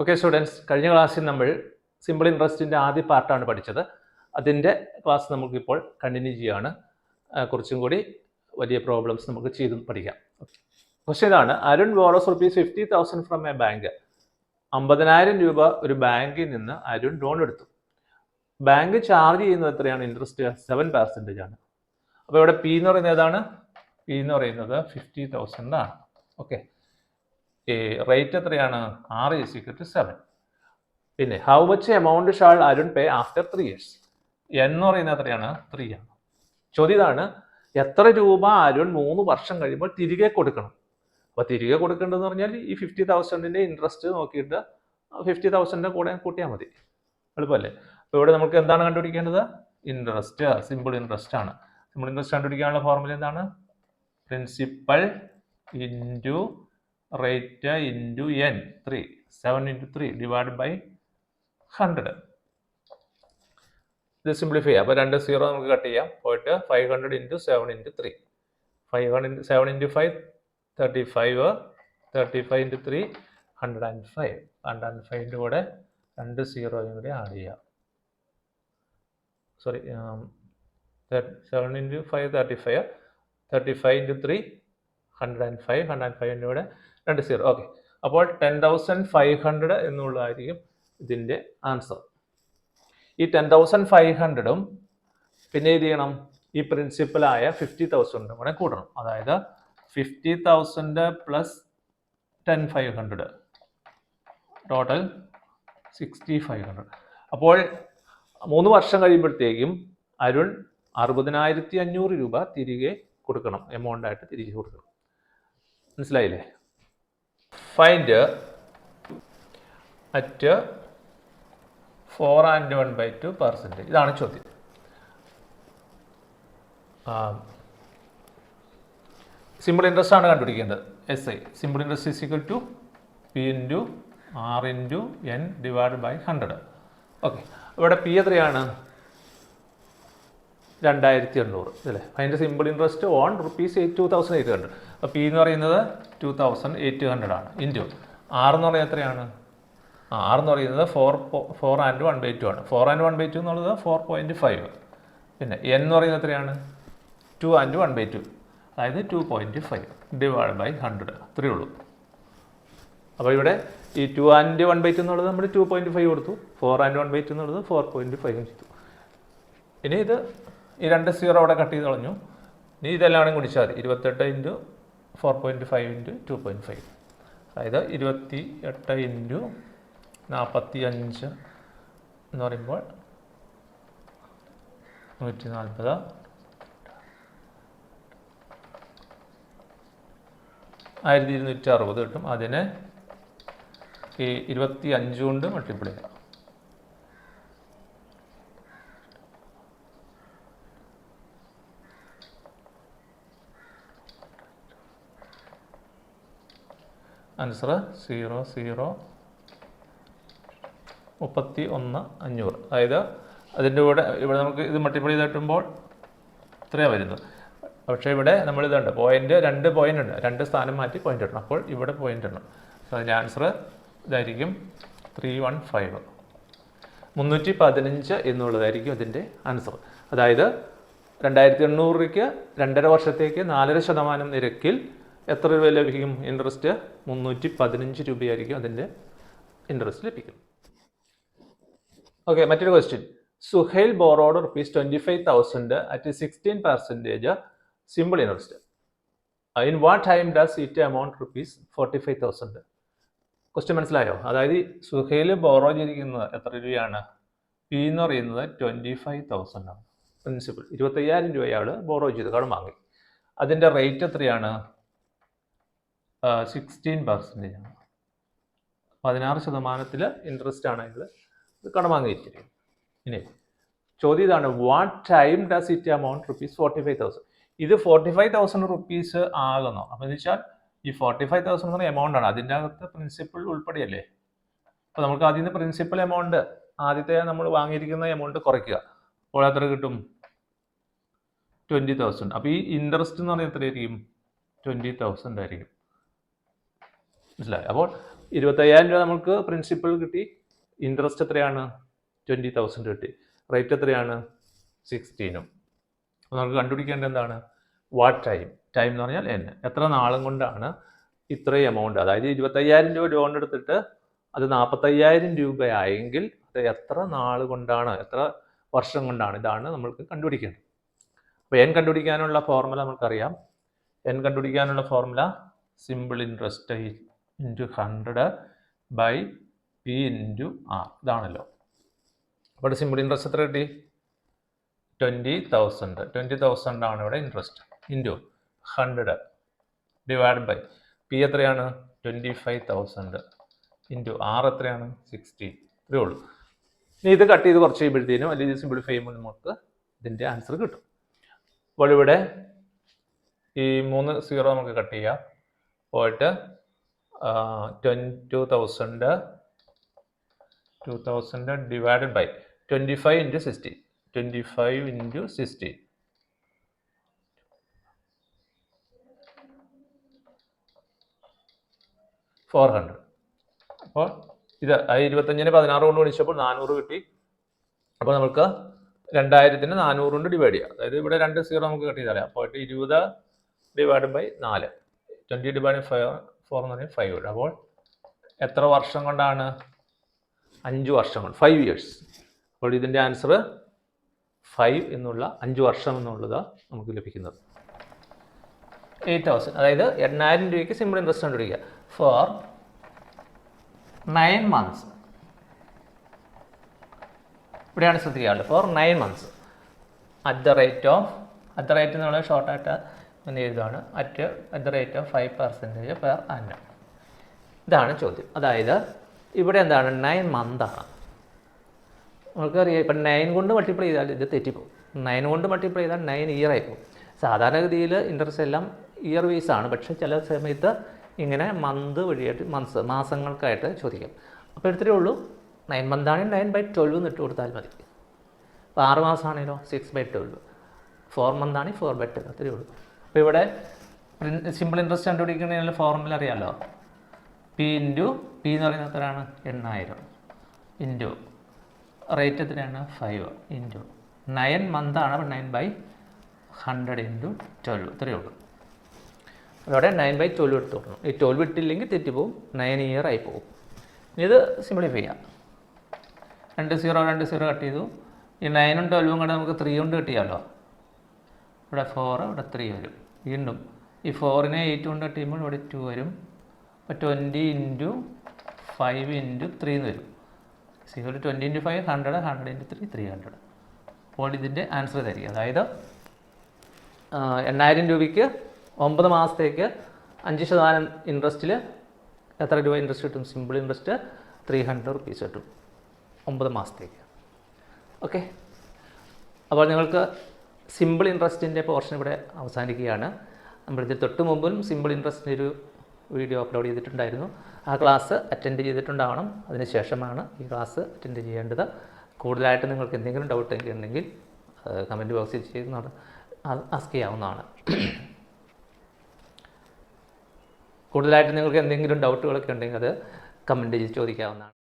Okay students കഴിഞ്ഞ ക്ലാസ്സിൽ നമ്മൾ സിമ്പിൾ ഇൻട്രസ്റ്റിന്റെ ആദ്യ പാർട്ടാണ് പഠിച്ചത്. അതിന്റെ ക്ലാസ് നമുക്കിപ്പോൾ കണ്ടിന്യൂ ചെയ്യുകയാണ് കുറച്ചും കൂടി വലിയ പ്രോബ്ലംസ് നമുക്ക് ചെയ്ത് പഠിക്കാം. പക്ഷേ ഇതാണ് Arun borrows rupees fifty thousand from a bank അമ്പതിനായിരം രൂപ ഒരു ബാങ്കിൽ നിന്ന് അരുൺ ലോൺ എടുത്തു. ബാങ്ക് ചാർജ് ചെയ്യുന്നത് എത്രയാണ്? ഇൻട്രസ്റ്റ് സെവൻ പെർസെന്റേജ് ആണ്. അപ്പോൾ ഇവിടെ പി എന്ന് പറയുന്നത് ഏതാണ്? പി എന്ന് പറയുന്നത് ഫിഫ്റ്റി തൗസൻഡ് ആണ്. ഓക്കെ റേറ്റ് എത്രയാണ്? ആറ് ഈസ് ഈക്വൽ സെവൻ പിന്നെ how much amount shall Arun pay after three years എന്ന് പറയുന്നത് എത്രയാണ്? ത്രീ ആണ്. ചോദ്യം ഇതാണ് എത്ര രൂപ അരുൺ മൂന്ന് വർഷം കഴിയുമ്പോൾ തിരികെ കൊടുക്കണം? അപ്പോൾ തിരികെ കൊടുക്കേണ്ടതെന്ന് പറഞ്ഞാൽ ഈ ഫിഫ്റ്റി തൗസൻഡിന്റെ ഇൻട്രസ്റ്റ് നോക്കിയിട്ട് ഫിഫ്റ്റി തൗസൻഡിന്റെ കൂടെ കൂട്ടിയാൽ മതി. എളുപ്പമല്ലേ? അപ്പോൾ ഇവിടെ നമുക്ക് എന്താണ് കണ്ടുപിടിക്കേണ്ടത്? ഇൻട്രസ്റ്റ് സിമ്പിൾ ഇൻട്രസ്റ്റ് ആണ്. സിമ്പിൾ ഇൻട്രസ്റ്റ് കണ്ടുപിടിക്കാനുള്ള ഫോർമുല എന്താണ്? Principal into rate into N three seven into three divide by hundred ഇത് സിംപ്ലിഫൈ ചെയ്യാം. അപ്പോൾ രണ്ട് സീറോ നമുക്ക് കട്ട് ചെയ്യാം. പോയിട്ട് five hundred into seven into three five hundred seven into five thirty five thirty five into three hundred and five hundred and ഫൈവിന്റെ കൂടെ രണ്ട് സീറോയും കൂടി ആഡ് ചെയ്യാം. Sorry seven into five thirty five thirty five into three hundred and five hundred and ഫൈവിന്റെ കൂടെ രണ്ട് zero okay അപ്പോൾ ten thousand five hundred എന്നുള്ളതായിരിക്കും ഇതിന്റെ ആൻസർ ഈ ടെൻ തൗസൻഡ് ഫൈവ് ഹൺഡ്രഡും പിന്നെ ഇത് ചെയ്യണം? ഈ പ്രിൻസിപ്പലായ ഫിഫ്റ്റി തൗസൻഡും കൂടെ കൂടണം. അതായത് fifty thousand plus ten five hundred total sixty five hundred അപ്പോൾ മൂന്ന് വർഷം കഴിയുമ്പോഴത്തേക്കും അരുൺ അറുപതിനായിരത്തി അഞ്ഞൂറ് രൂപ തിരികെ കൊടുക്കണം. എമൗണ്ട് ആയിട്ട് തിരിച്ചു കൊടുക്കണം. മനസ്സിലായില്ലേ? Find at four and one by two percentage ഇതാണ് ചോദ്യം. സിമ്പിൾ ഇൻട്രസ്റ്റ് ആണ് കണ്ടുപിടിക്കേണ്ടത്. S I simple interest is equal to P into R into N divide by hundred okay ഇവിടെ പി എത്രയാണ്? രണ്ടായിരത്തി എണ്ണൂറ് അല്ലേ? അതിന്റെ simple interest on rupees eight two thousand eight hundred അപ്പോൾ പി എന്ന് പറയുന്നത് ടു തൗസൻഡ് എയ്റ്റ് ഹൺഡ്രഡ് ആണ്. ഇന്റു ആർ എന്ന് പറയുന്നത് എത്രയാണ്? ആർ എന്ന് പറയുന്നത് four four and one by two ആണ്. Four and one by two എന്നുള്ളത് ഫോർ പോയിന്റ് ഫൈവ് പിന്നെ എൻ എന്ന് പറയുന്നത് എത്രയാണ്? Two and one by two അതായത് two point five divide by hundred അത്രയേ ഉള്ളൂ. അപ്പോൾ ഇവിടെ ഈ two and one by two എന്നുള്ളത് നമ്മൾ ടു പോയിന്റ് ഫൈവ് കൊടുത്തു. Four and one by two എന്നുള്ളത് ഫോർ പോയിന്റ് ഫൈവ് ചെയ്തു. ഇനി ഇത് ഈ രണ്ട് സീറോ അവിടെ കട്ട് ചെയ്ത് കളഞ്ഞു. നീ ഇതെല്ലാം കുടിച്ചാൽ മതി. ഇരുപത്തെട്ട് into four point five into two point five അതായത് ഇരുപത്തി എട്ട് ഇന്റു നാൽപ്പത്തി അഞ്ച് എന്ന് പറയുമ്പോൾ നൂറ്റി നാൽപ്പത് ആയിരത്തി ഇരുന്നൂറ്റി അറുപത് കിട്ടും. അതിനെ ഈ ഇരുപത്തി അഞ്ച് കൊണ്ട് മൾട്ടിപ്ലൈ ചെയ്യാം. ആൻസർ സീറോ സീറോ മുപ്പത്തി ഒന്ന് അഞ്ഞൂറ്. അതായത് അതിന്റെ കൂടെ ഇവിടെ നമുക്ക് ഇത് മൾട്ടിപ്ലൈ ചെയ്ത് കിട്ടുമ്പോൾ ഇത്രയാണ് വരുന്നത്. പക്ഷേ ഇവിടെ നമ്മൾ ഇതുണ്ട് പോയിന്റ് രണ്ട് പോയിന്റ് ഉണ്ട്. രണ്ട് സ്ഥാനം മാറ്റി പോയിന്റ് ഇടണം. അപ്പോൾ ഇവിടെ പോയിന്റ് ഇടണം. സോ അതിന്റെ ആൻസർ ഇതായിരിക്കും ത്രീ വൺ ഫൈവ് മുന്നൂറ്റി പതിനഞ്ച് എന്നുള്ളതായിരിക്കും ഇതിന്റെ ആൻസർ അതായത് രണ്ടായിരത്തി എണ്ണൂറ് രൂപയ്ക്ക് രണ്ടര വർഷത്തേക്ക് നാലര ശതമാനം നിരക്കിൽ എത്ര രൂപ ലഭിക്കും? ഇൻട്രസ്റ്റ് മുന്നൂറ്റി പതിനഞ്ച് രൂപയായിരിക്കും അതിന്റെ ഇൻട്രസ്റ്റ് ലഭിക്കും. ഓക്കെ മറ്റൊരു question Suhail borrowed rupees twenty five thousand at sixteen percentage simple interest in what time does it amount rupees forty five thousand question മനസ്സിലായോ? അതായത് സുഹൈൽ ബോറോ ചെയ്തിരിക്കുന്നത് എത്ര രൂപയാണ്? പി എന്ന് പറയുന്നത് ട്വന്റി ഫൈവ് തൗസൻഡ് ആണ്. പ്രിൻസിപ്പൽ ഇരുപത്തയ്യായിരം രൂപ അയാൾ ബോറോ ചെയ്ത് കടം വാങ്ങി. അതിന്റെ റേറ്റ് എത്രയാണ്? സിക്സ്റ്റീൻ പെർസെന്റേജ് ആണ്. പതിനാറ് ശതമാനത്തിൽ ഇൻട്രസ്റ്റ് ആണ് അയാൾ കടം വാങ്ങിയിരിക്കുന്നത് ഇനി ചോദ്യം ഇതാണ് what time does it amount rupees forty five thousand ഇത് ഫോർട്ടി ഫൈവ് തൗസൻഡ് റുപ്പീസ് ആകുന്നു. അപ്പോൾ എന്ന് വെച്ചാൽ ഈ ഫോർട്ടി ഫൈവ് തൗസൻഡ് എന്ന് എമൗണ്ട് ആണ്. അതിന്റെ അകത്ത് പ്രിൻസിപ്പിൾ ഉൾപ്പെടെയല്ലേ? അപ്പോൾ നമുക്ക് ആദ്യം നിന്ന് പ്രിൻസിപ്പൽ എമൗണ്ട് ആദ്യത്തെ നമ്മൾ വാങ്ങിയിരിക്കുന്ന എമൗണ്ട് കുറയ്ക്കുക. അപ്പോൾ എത്ര കിട്ടും? ട്വന്റി തൗസൻഡ് അപ്പോൾ ഈ ഇൻട്രസ്റ്റ് എന്ന് പറഞ്ഞാൽ എത്രയായിരിക്കും? ട്വന്റി തൗസൻഡ് ആയിരിക്കും. മനസ്സിലായി. അപ്പോൾ ഇരുപത്തയ്യായിരം രൂപ നമുക്ക് പ്രിൻസിപ്പൽ കിട്ടി. ഇൻട്രസ്റ്റ് എത്രയാണ്? ട്വന്റി തൗസൻഡ് കിട്ടി. റേറ്റ് എത്രയാണ്? സിക്സ്റ്റീനും അപ്പോൾ നമുക്ക് കണ്ടുപിടിക്കേണ്ടത് എന്താണ്? വാട്ട് ടൈം ടൈം എന്ന് പറഞ്ഞാൽ എൻ എത്ര നാളും കൊണ്ടാണ് ഇത്രയും എമൗണ്ട് അതായത് ഇരുപത്തയ്യായിരം രൂപ ലോൺ എടുത്തിട്ട് അത് നാൽപ്പത്തയ്യായിരം രൂപയായെങ്കിൽ അത് എത്ര നാൾ കൊണ്ടാണ് എത്ര വർഷം കൊണ്ടാണ് ഇതാണ് നമ്മൾക്ക് കണ്ടുപിടിക്കേണ്ടത്. അപ്പോൾ എൻ കണ്ടുപിടിക്കാനുള്ള ഫോർമുല നമുക്കറിയാം. എൻ കണ്ടുപിടിക്കാനുള്ള formula simple interest into hundred by P into R ഇതാണല്ലോ. അപ്പോൾ സിമ്പിൾ ഇൻട്രസ്റ്റ് എത്ര കിട്ടി? ട്വന്റി തൗസൻഡ് ട്വന്റി തൗസൻഡ് ആണ് ഇവിടെ interest into hundred divide by P എത്രയാണ്? Twenty five thousand into R എത്രയാണ്? സിക്സ്റ്റി ഇത്രയേ ഉള്ളൂ. ഇനി ഇത് കട്ട് ചെയ്ത് കുറച്ച് കഴിയുമ്പോഴത്തേനും അല്ലെങ്കിൽ സിമ്പിളിഫൈ ചെയ്യുമ്പോൾ നമുക്ക് ഇതിന്റെ ആൻസർ കിട്ടും. അപ്പോൾ ഇവിടെ ഈ മൂന്ന് സീറോ നമുക്ക് കട്ട് ചെയ്യാം. പോയിട്ട് two thousand two thousand divided by twenty five into sixty twenty five into sixty four hundred അപ്പോൾ ഇത് ഇരുപത്തഞ്ചിന് പതിനാറ് കൊണ്ട് ഗുണിച്ചപ്പോൾ നാനൂറ് കിട്ടി. അപ്പോൾ നമുക്ക് രണ്ടായിരത്തിന് നാനൂറ് കൊണ്ട് ഡിവൈഡ് ചെയ്യാം. അതായത് ഇവിടെ രണ്ട് സീറോ നമുക്ക് കിട്ടിയതല്ലേ അപ്പോൾ ഇരുപത് ഡിവൈഡ് ബൈ നാല്. ട്വന്റി ഡിവൈഡ് ഫൈവ് ഫോർ എന്ന് പറഞ്ഞാൽ ഫൈവ് അപ്പോൾ എത്ര വർഷം കൊണ്ടാണ്? അഞ്ച് വർഷം കൊണ്ട്. ഫൈവ് ഇയേഴ്സ് അപ്പോൾ ഇതിന്റെ ആൻസർ ഫൈവ് എന്നുള്ള അഞ്ച് വർഷം എന്നുള്ളത് നമുക്ക് ലഭിക്കുന്നത്. എയ്റ്റ് തൗസൻഡ് അതായത് എണ്ണായിരം രൂപയ്ക്ക് സിമ്പിൾ ഇൻട്രസ്റ്റ് കണ്ടുപിടിക്കുക. ഫോർ നയൻ മന്ത്സ് ഇവിടെയാണ് ശ്രദ്ധിക്കാറുള്ളത് four nine months at the rate of at the rate എന്നുള്ള ഷോർട്ടായിട്ട് എന്ന് എഴുതുകയാണ് at at the rate of five percentage per annum ഇതാണ് ചോദ്യം. അതായത് ഇവിടെ എന്താണ്? നയൻ മന്താണ് നമുക്കറിയാം ഇപ്പം നയൻ കൊണ്ട് മൾട്ടിപ്ലൈ ചെയ്താൽ ഇത് തെറ്റിപ്പോകും നയൻ കൊണ്ട് മൾട്ടിപ്ലൈ ചെയ്താൽ നയൻ ഇയർ ആയിപ്പോകും പോകും. സാധാരണഗതിയിൽ ഇൻട്രസ്റ്റ് എല്ലാം ഇയർ വൈസ് ആണ്. പക്ഷേ ചില സമയത്ത് ഇങ്ങനെ മന്ത് വഴിയായിട്ട് മന്ത്സ് മാസങ്ങൾക്കായിട്ട് ചോദിക്കാം. അപ്പോൾ എടുത്തിട്ടേ ഉള്ളൂ. നയൻ മന്താണെങ്കിൽ നയൻ ബൈ ട്വൽവ് എന്ന് ഇട്ട് കൊടുത്താൽ മതി. അപ്പോൾ ആറ് മാസമാണെങ്കിലോ സിക്സ് ബൈ ട്വൽവ് ഫോർ മന്താണെങ്കിൽ ഫോർ ബൈ ട്വൽവ് അത്രയേ ഉള്ളൂ. അപ്പോൾ ഇവിടെ സിമ്പിൾ ഇൻട്രസ്റ്റ് കണ്ടുപിടിക്കുന്നതിനുള്ള ഫോർമുല അറിയാമല്ലോ പി ഇന്റു പി എന്ന് പറയുന്നത് എത്രയാണ്? എണ്ണായിരം. ഇന്റു റേറ്റ് എത്രയാണ്? ഫൈവ് ഇന്റു നയൻ മന്താണ് അപ്പോൾ nine by hundred into twelve ഇത്രയേ ഉള്ളൂ. അതോടെ നയൻ ബൈ ട്വൽവ് എടുത്ത് കൊടുക്കണം. ഈ ട്വൽവ് ഇട്ടില്ലെങ്കിൽ തെറ്റിപ്പോവും. നയൻ ഇയർ ആയി പോകും ഇത് സിംപ്ലിഫൈ ചെയ്യാം. രണ്ട് സീറോ രണ്ട് സീറോ കട്ട് ചെയ്തു. ഈ നയനും ട്വൽവും കൂടെ നമുക്ക് ത്രീ കൊണ്ട് കിട്ടിയാലോ? ഇവിടെ ഫോർ ഇവിടെ ത്രീ വരും. വീണ്ടും ഈ ഫോറിനെ എയ്റ്റ് കൊണ്ട് കട്ട് ചെയ്യുമ്പോൾ ഇവിടെ ടു വരും. അപ്പോൾ twenty into five into three എന്ന് വരും. Zero twenty into five hundred hundred into three three hundred അപ്പോൾ ഇതിന്റെ ആൻസർ ഇതായിരിക്കും. അതായത് എണ്ണായിരം രൂപയ്ക്ക് ഒമ്പത് മാസത്തേക്ക് അഞ്ച് ശതമാനം ഇൻട്രസ്റ്റിൽ എത്ര രൂപ ഇൻട്രസ്റ്റ് കിട്ടും? Simple interest three hundred rupees കിട്ടും. ഒമ്പത് മാസത്തേക്ക്. ഓക്കെ അപ്പോൾ നിങ്ങൾക്ക് സിമ്പിൾ ഇൻട്രസ്റ്റിന്റെ പോർഷൻ ഇവിടെ അവസാനിക്കുകയാണ്. നമ്മളിത് തൊട്ട് മുമ്പും സിമ്പിൾ ഇൻട്രസ്റ്റിന്റെ ഒരു വീഡിയോ അപ്ലോഡ് ചെയ്തിട്ടുണ്ടായിരുന്നു. ആ ക്ലാസ് അറ്റൻഡ് ചെയ്തിട്ടുണ്ടാവണം. അതിന് ശേഷമാണ് ഈ ക്ലാസ് അറ്റൻഡ് ചെയ്യേണ്ടത്. കൂടുതലായിട്ട് നിങ്ങൾക്ക് എന്തെങ്കിലും ഡൗട്ട് ഉണ്ടെങ്കിൽ കമന്റ് ബോക്സിൽ ചെയ്യുന്നതാണ് ആസ്ക് ചെയ്യാവുന്നതാണ്. കൂടുതലായിട്ട് നിങ്ങൾക്ക് എന്തെങ്കിലും ഡൗട്ടുകളൊക്കെ ഉണ്ടെങ്കിൽ അത് കമന്റ് ചെയ്ത് ചോദിക്കാവുന്നതാണ്.